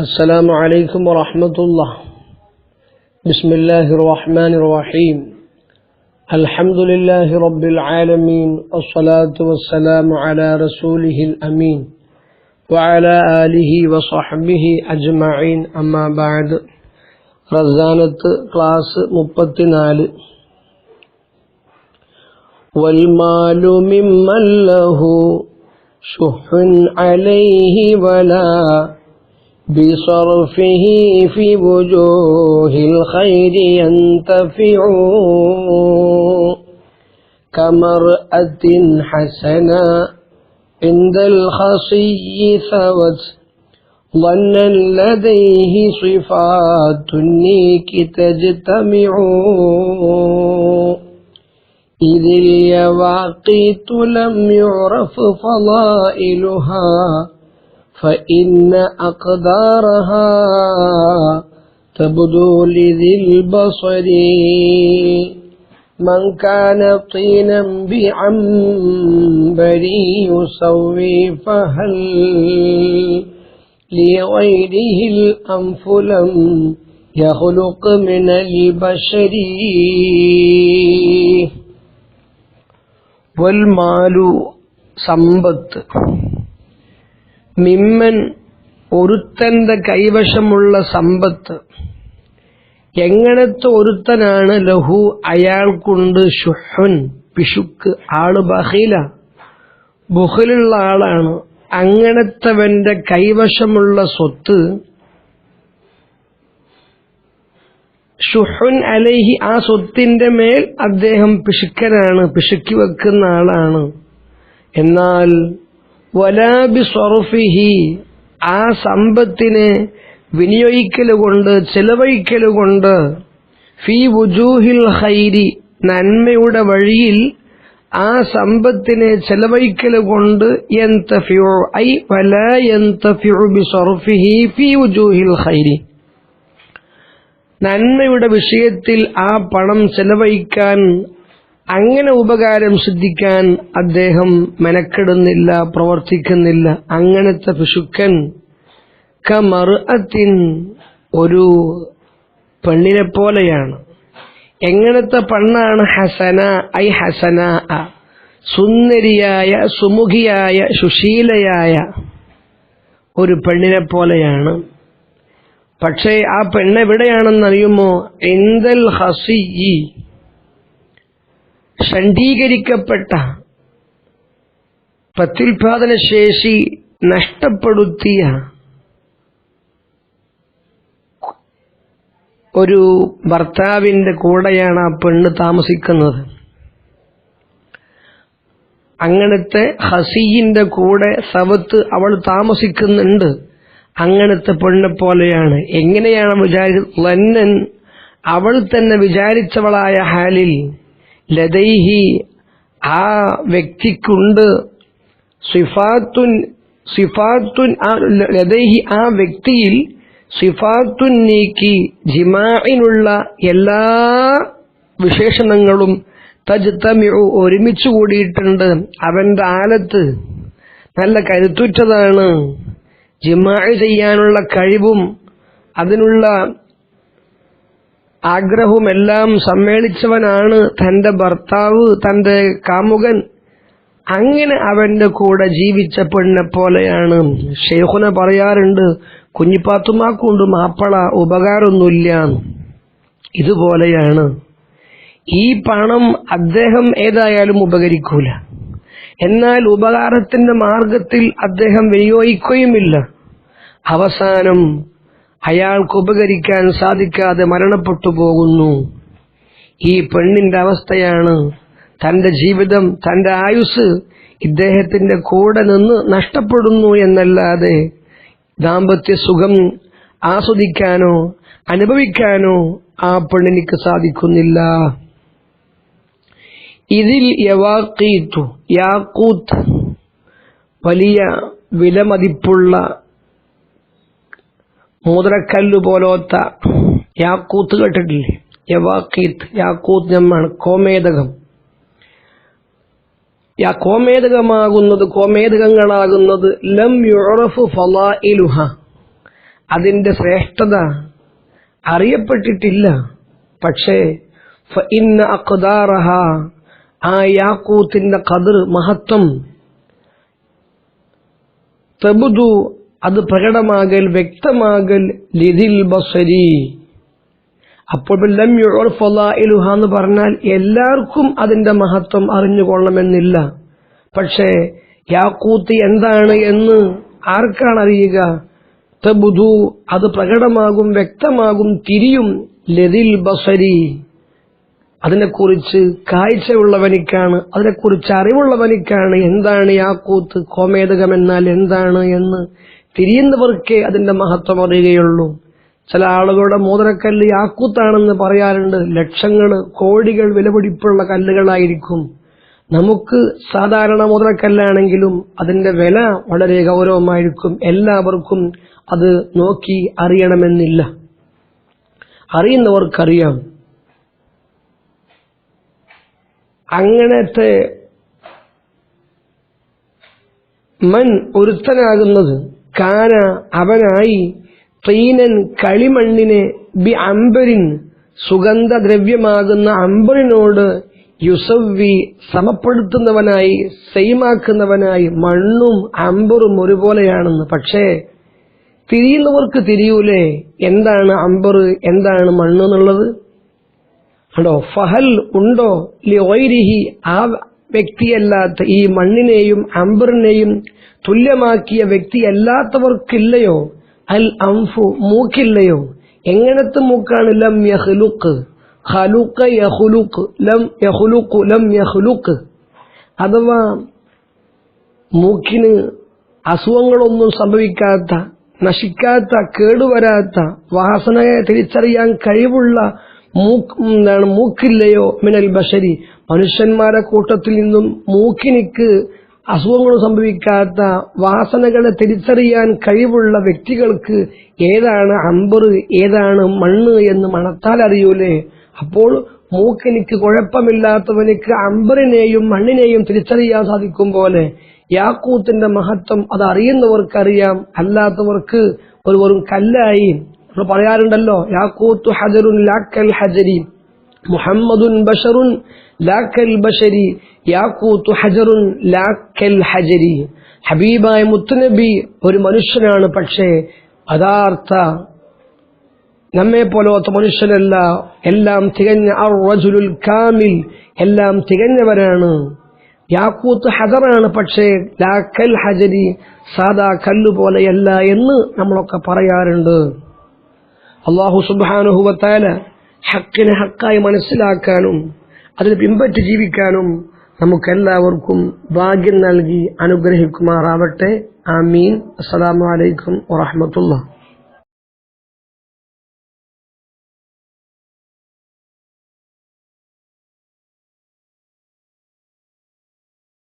السلام عليكم ورحمة الله. بسم الله الرحمن الرحيم. الحمد لله رب العالمين الصلاة والسلام على رسوله الأمين وعلى آله وصحبه أجمعين. أما بعد رزانة كلاس مبتنال والمال ممن له شح عليه ولا بصرفه في وجوه الخير ينتفع. كمرأة حسنا عند الخصي ثوت ظنا لديه صفات النيك تجتمع. إذ اليواقيت لم يعرف فضائلها فإن أقدارها تبدو لذي البصر من كان طينا بعنبر يسوي فهل لغيره الأنف لم يخلق من البشر والمال സമ്പത്ത് മിമ്മൻ ഒരുത്തന്റെ കൈവശമുള്ള സമ്പത്ത്. എങ്ങനത്തെ ഒരുത്തനാണ് ലഹു? അയാൾക്കുണ്ട് ഷുഹുൻ പിശുക്ക് ആൾ ബഹീല. ബുഹലുള്ള ആളാണ്. അങ്ങനത്തെവന്റെ കൈവശമുള്ള സ്വത്ത് ഷുഹുൻ അലൈഹി ആ സ്വത്തിന്റെ മേൽ അദ്ദേഹം പിശുക്കനാണ് പിശുക്കി വെക്കുന്ന ആളാണ്. എന്നാൽ വലാബി സ്വറുഫിഹി ആ സമ്പത്തിനെ വിനിയോഗിക്കലുകൊണ്ട് ചെലവഴിക്കലുകൊണ്ട് ഫി വുജൂഹിൽ ഹൈരി നന്മയുടെ വഴിയിൽ ആ സമ്പത്തിനെ ചെലവഴിക്കലുകൊണ്ട് ഹൈരി നന്മയുടെ വിഷയത്തിൽ ആ പണം ചെലവഴിക്കാൻ അങ്ങനെ ഉപകാരം സിദ്ധിക്കാൻ അദ്ദേഹം മെനക്കെടുന്നില്ല പ്രവർത്തിക്കുന്നില്ല. അങ്ങനത്തെ പിശുക്കൻ കമറുഅത്തിൻ ഒരു പെണ്ണിനെ പോലെയാണ്. എങ്ങനത്തെ പെണ്ണാണ് ഹസന? ഐ ഹസന സുന്ദരിയായ സുമുഖിയായ സുശീലയായ ഒരു പെണ്ണിനെ പോലെയാണ്. പക്ഷേ ആ പെണ്ണ് അറിയുമോ എന്തൽ ഹസിയി. ഷണ്ഡീകരിക്കപ്പെട്ട പ്രത്യുൽപാദന ശേഷി നഷ്ടപ്പെടുത്തിയ ഒരു ഭർത്താവിന്റെ കൂടെയാണ് ആ പെണ്ണ് താമസിക്കുന്നത്. അങ്ങനത്തെ ഹസീന്റെ കൂടെ സവത്ത് അവൾ താമസിക്കുന്നുണ്ട്. അങ്ങനത്തെ പെണ്ണെ പോലെയാണ്. എങ്ങനെയാണ് വിചാരി അവൾ തന്നെ വിചാരിച്ചവളായ ഹാലിൽ ലതൈഹി ആ വ്യക്തിക്കുണ്ട് സിഫാത്തുൻ സിഫാത്തുൻ ലതൈഹി ആ വ്യക്തിയിൽ സിഫാത്തുൻ നീക്കി ജിമാഇനുള്ള എല്ലാ വിശേഷണങ്ങളും തജ്തമിഉ ഒരുമിച്ച് കൂടിയിട്ടുണ്ട്. അവന്റെ ആലത്ത് നല്ല കരുത്തുറ്റതാണ്. ജിമാഅ് ചെയ്യാനുള്ള കഴിവും അതിനുള്ള ആഗ്രഹവുമെല്ലാം സമ്മേളിച്ചവനാണ് തന്റെ ഭർത്താവ് തന്റെ കാമുകൻ. അങ്ങനെ അവന്റെ കൂടെ ജീവിച്ച പെണ്ണെ പോലെയാണ്. ഷെയ്ഖുന പറയാറുണ്ട് കുഞ്ഞിപ്പാത്തുമാക്കൊണ്ട് മാപ്പള ഉപകാരമൊന്നുമില്ല. ഇതുപോലെയാണ്. ഈ പണം അദ്ദേഹം ഏതായാലും ഉപകരിക്കൂല. എന്നാൽ ഉപകാരത്തിന്റെ മാർഗത്തിൽ അദ്ദേഹം വിനിയോഗിക്കുകയുമില്ല. അവസാനം അയാൾക്ക് ഉപകരിക്കാൻ സാധിക്കാതെ മരണപ്പെട്ടു പോകുന്നു. ഈ പെണ്ണിന്റെ അവസ്ഥയാണ് തന്റെ ജീവിതം തന്റെ ആയുസ് ഇദ്ദേഹത്തിന്റെ കൂടെ നിന്ന് നഷ്ടപ്പെടുന്നു എന്നല്ലാതെ ദാമ്പത്യ സുഖം ആസ്വദിക്കാനോ അനുഭവിക്കാനോ ആ പെണ്ണിനിക്ക് സാധിക്കുന്നില്ല. ഇതിൽ യവാക്കീത്തു യാക്കൂത്ത് വലിയ വിലമതിപ്പുള്ള മൂത്രക്കല്ല് പോലോത്ത യാക്കൂത്ത് കേട്ടിട്ടില്ലേ? യവാക്കീത്ത് യാക്കൂത്ത് നമ്മാണ് കോമേതകം യാ കോമേതകമാകുന്നത് കോമേതകങ്ങളാകുന്നത് ലം യുറഫു ഫലാഇലുഹ അതിന്റെ ശ്രേഷ്ഠത അറിയപ്പെട്ടിട്ടില്ല. പക്ഷേ ഫഇന്ന അഖ്ദാറഹ ആ യാക്കൂത്തിന്റെ കതിർ മഹത്വം. തബുദു അത് പ്രകടമാകൽ വ്യക്തമാകൽ ലിതിൽ ബസരി അപ്പോൾ എന്ന് പറഞ്ഞാൽ എല്ലാവർക്കും അതിന്റെ മഹത്വം അറിഞ്ഞുകൊള്ളണമെന്നില്ല. പക്ഷേ യാക്കൂത്ത് എന്താണ് എന്ന് ആർക്കാണ് അറിയുക? തബുദു അത് പ്രകടമാകും വ്യക്തമാകും തിരിയും ലതിൽ ബസരി അതിനെക്കുറിച്ച് കാഴ്ചയുള്ളവനിക്കാണ് അതിനെക്കുറിച്ച് അറിവുള്ളവനിക്കാണ് എന്താണ് യാക്കൂത്ത് കോമേതകം എന്നാൽ എന്താണ് എന്ന് തിരിയുന്നവർക്കേ അതിന്റെ മഹത്വം അറിയുകയുള്ളൂ. ചില ആളുകളുടെ മോതിരക്കല്ല് യാക്കൂത്താണെന്ന് പറയാറുണ്ട്. ലക്ഷങ്ങൾ കോടികൾ വിലപിടിപ്പുള്ള കല്ലുകളായിരിക്കും. നമുക്ക് സാധാരണ മോതിരക്കല്ലാണെങ്കിലും അതിന്റെ വില വളരെ ഗൗരവമായിരിക്കും. എല്ലാവർക്കും അത് നോക്കി അറിയണമെന്നില്ല. അറിയുന്നവർക്കറിയാം. അങ്ങനത്തെ മൻ ഒരുത്തനാകുന്നത് കാന അവനായി തീനൻ കളിമണ്ണിനെ ബി അമ്പരിൻ സുഗന്ധദ്രവ്യമാകുന്ന അമ്പറിനോട് യുസവ്വി സമപ്പെടുത്തുന്നവനായി സെയിമാക്കുന്നവനായി മണ്ണും അമ്പറും ഒരുപോലെയാണെന്ന്. പക്ഷേ തിരിയുന്നവർക്ക് തിരിയൂലേ? എന്താണ് അമ്പർ എന്താണ് മണ്ണ് എന്നുള്ളത് ഉണ്ടോ? ഫഹൽ ഉണ്ടോ ലിഹി വ്യക്തിയല്ലാത്ത ഈ മണ്ണിനെയും അമ്പറിനെയും തുല്യമാക്കിയ വ്യക്തിയല്ലാത്തവർക്കില്ലയോ? അൽ അംഫു മൂക്കില്ലയോ? എങ്ങനത്തെ മൂക്കാണ്? ലം യഹ്ലുക്ക് ഹലുക്ക് യഹ്ലുക്ക് ലം യഹ്ലുക്കു ലം യഹ്ലുക്ക് അഥവാ മൂക്കിന് അസുഖങ്ങളൊന്നും സംഭവിക്കാത്ത നശിക്കാത്ത കേടുവരാത്ത വാസനയെ തിരിച്ചറിയാൻ കഴിവുള്ള എന്താണ് മൂക്കില്ലയോ? മിനൽ ബഷരി. മനുഷ്യന്മാരെ കൂട്ടത്തിൽ നിന്നും മൂക്കിനിക്ക് അസുഖങ്ങൾ സംഭവിക്കാത്ത വാസനകളെ തിരിച്ചറിയാൻ കഴിവുള്ള വ്യക്തികൾക്ക് ഏതാണ് അമ്പർ ഏതാണ് മണ്ണ് എന്ന് മണത്താൽ അറിയൂലേ? അപ്പോൾ മൂക്കിനിക്ക് കുഴപ്പമില്ലാത്തവനിക്ക് അമ്പറിനെയും മണ്ണിനെയും തിരിച്ചറിയാൻ സാധിക്കും പോലെ. യാക്കൂത്തിന്റെ മഹത്വം അത് അറിയുന്നവർക്കറിയാം അല്ലാത്തവർക്ക് ഒരു വെറും കല്ലായി നമ്മൾ പറയാറുണ്ടല്ലോ യാക്കൂത്തു ഹജറുൻ ലാക്കൽ ഹജരി മുഹമ്മദുൻ ബഷറുൻ ലാക്കൽ ബഷരി യാക്കൂത്തു ഹജറുൻ ലാക്കൽ ഹജരി. ഹബീബായ മുത്തുനബി ഒരു മനുഷ്യനാണ് പക്ഷേ യഥാർത്ഥ നമ്മെ പോലത്തെ മനുഷ്യനല്ല. എല്ലാം തികഞ്ഞ അർ റജുലുൽ കാമിൽ എല്ലാം തികഞ്ഞവരാണ്. യാക്കൂത്ത് ഹജറാണ് പക്ഷേ ലാക്കൽ ഹജരി സാദാ കല്ലുപോലെയല്ല എന്ന് നമ്മളൊക്കെ പറയാറുണ്ട്. അള്ളാഹു സുബാനുഹുവത്താല ഹക്കിനെ ഹക്കായി മനസ്സിലാക്കാനും അതിന് പിൻപറ്റി ജീവിക്കാനും നമുക്കെല്ലാവർക്കും ഭാഗ്യം നൽകി അനുഗ്രഹിക്കുമാറാവട്ടെ. ആമീൻ. അലൈക്കും വറഹമത്തുള്ള